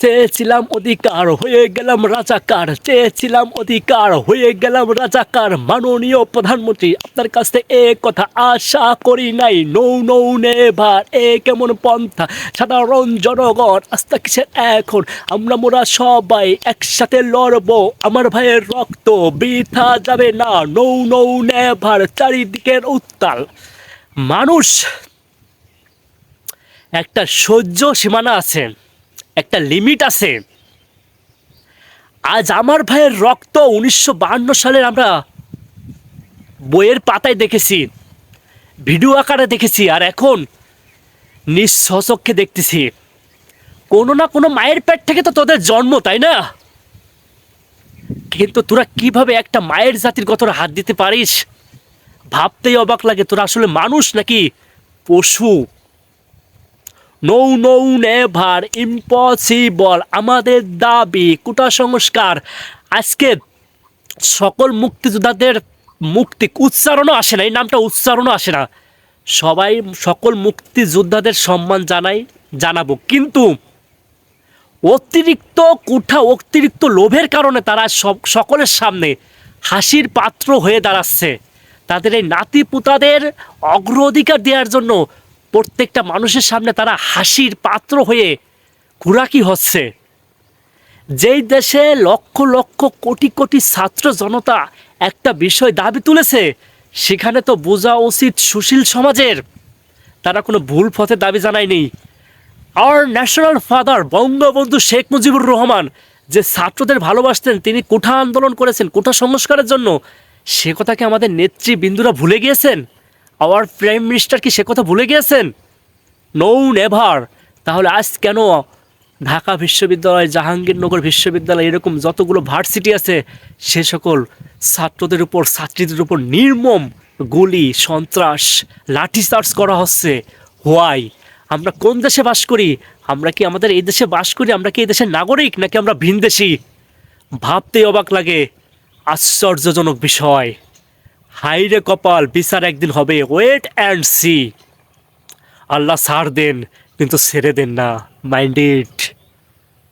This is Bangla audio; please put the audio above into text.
চেয়েছিলাম অধিকার, হয়ে গেলাম রাজাকার। চেয়েছিলাম অধিকার, হয়ে গেলাম রাজাকার। মাননীয় প্রধানমন্ত্রী, আপনার কাছ থেকে এ কথা আশা করি নাই। নৌ নৌ, নেভার, এ কেমন পন্থা? সাধারণ জনগণ আস্থা কিসের এখন? আমরা মোরা সবাই একসাথে লড়বো। আমার ভাইয়ের রক্ত বৃথা যাবে না। নৌ নৌ, নেভার, চারিদিকের উত্তাল। মানুষ, একটা সহ্য সীমানা আছে। একটা লিমিট আছে। আজ আমার ভাইয়ের রক্ত উনিশশো সালের আমরা বইয়ের পাতায় দেখেছি, ভিডিও আকারে দেখেছি, আর এখন নিঃসচক্ষে দেখতেছি। কোনো না কোনো মায়ের পেট থেকে তো তোদের জন্ম, তাই না? কিন্তু তোরা কীভাবে একটা মায়ের জাতির কতটা হাত দিতে পারিস? ভাবতেই অবাক লাগে, তোরা আসলে মানুষ নাকি পশু? নৌ নৌ নেভার ইম্পসিবল আমাদের দাবি, কোটা সংস্কার। আজকে সকল মুক্তিযোদ্ধাদের মুক্তি, উচ্চারণও আসে না, এই নামটা উচ্চারণও আসে না। সবাই সকল মুক্তিযোদ্ধাদের সম্মান জানাই, জানাব। কিন্তু অতিরিক্ত কুঠা, অতিরিক্ত লোভের কারণে তারা সব, সকলের সামনে হাসির পাত্র হয়ে দাঁড়াচ্ছে। তাদের এই নাতি পুতাদের অগ্রাধিকার দেওয়ার জন্য প্রত্যেকটা মানুষের সামনে তারা হাসির পাত্র হয়ে ঘোরাকি হচ্ছে। যেই দেশে লক্ষ লক্ষ কোটি কোটি ছাত্র জনতা একটা বিষয় দাবি তুলেছে, সেখানে তো বোঝা উচিত সুশীল সমাজের। তারা কোনো ভুল পথে দাবি জানায়নি। আর ন্যাশনাল ফাদার বঙ্গবন্ধু শেখ মুজিবুর রহমান যে ছাত্রদের ভালোবাসতেন, তিনি কোঠা আন্দোলন করেছেন, কোঠা সংস্কারের জন্য, সে কথা কি আমাদের নেতৃবৃন্দুরা ভুলে গিয়েছেন? আওয়ার প্রাইম মিনিস্টার কি সে কথা ভুলে গিয়েছেন? নো নেভার তাহলে আজ কেন ঢাকা বিশ্ববিদ্যালয়, জাহাঙ্গীরনগর বিশ্ববিদ্যালয় এরকম যতগুলো ভার্সিটি আছে, সে সকল ছাত্রদের উপর, ছাত্রীদের উপর নির্মম গুলি, সন্ত্রাস, লাঠিচার্জ করা হচ্ছে। হোয়াই আমরা কোন দেশে বাস করি? আমরা কি আমাদের এই দেশে বাস করি? আমরা কি এই দেশের নাগরিক নাকি আমরা ভিনদেশি? ভাবতেই অবাক লাগে। আশ্চর্যজনক বিষয়। হাইরে কপাল, বিচার একদিন হবে। ওয়েট অ্যান্ড সি আল্লাহ সার দেন, কিন্তু ছেড়ে দেন না। মাইন্ডেড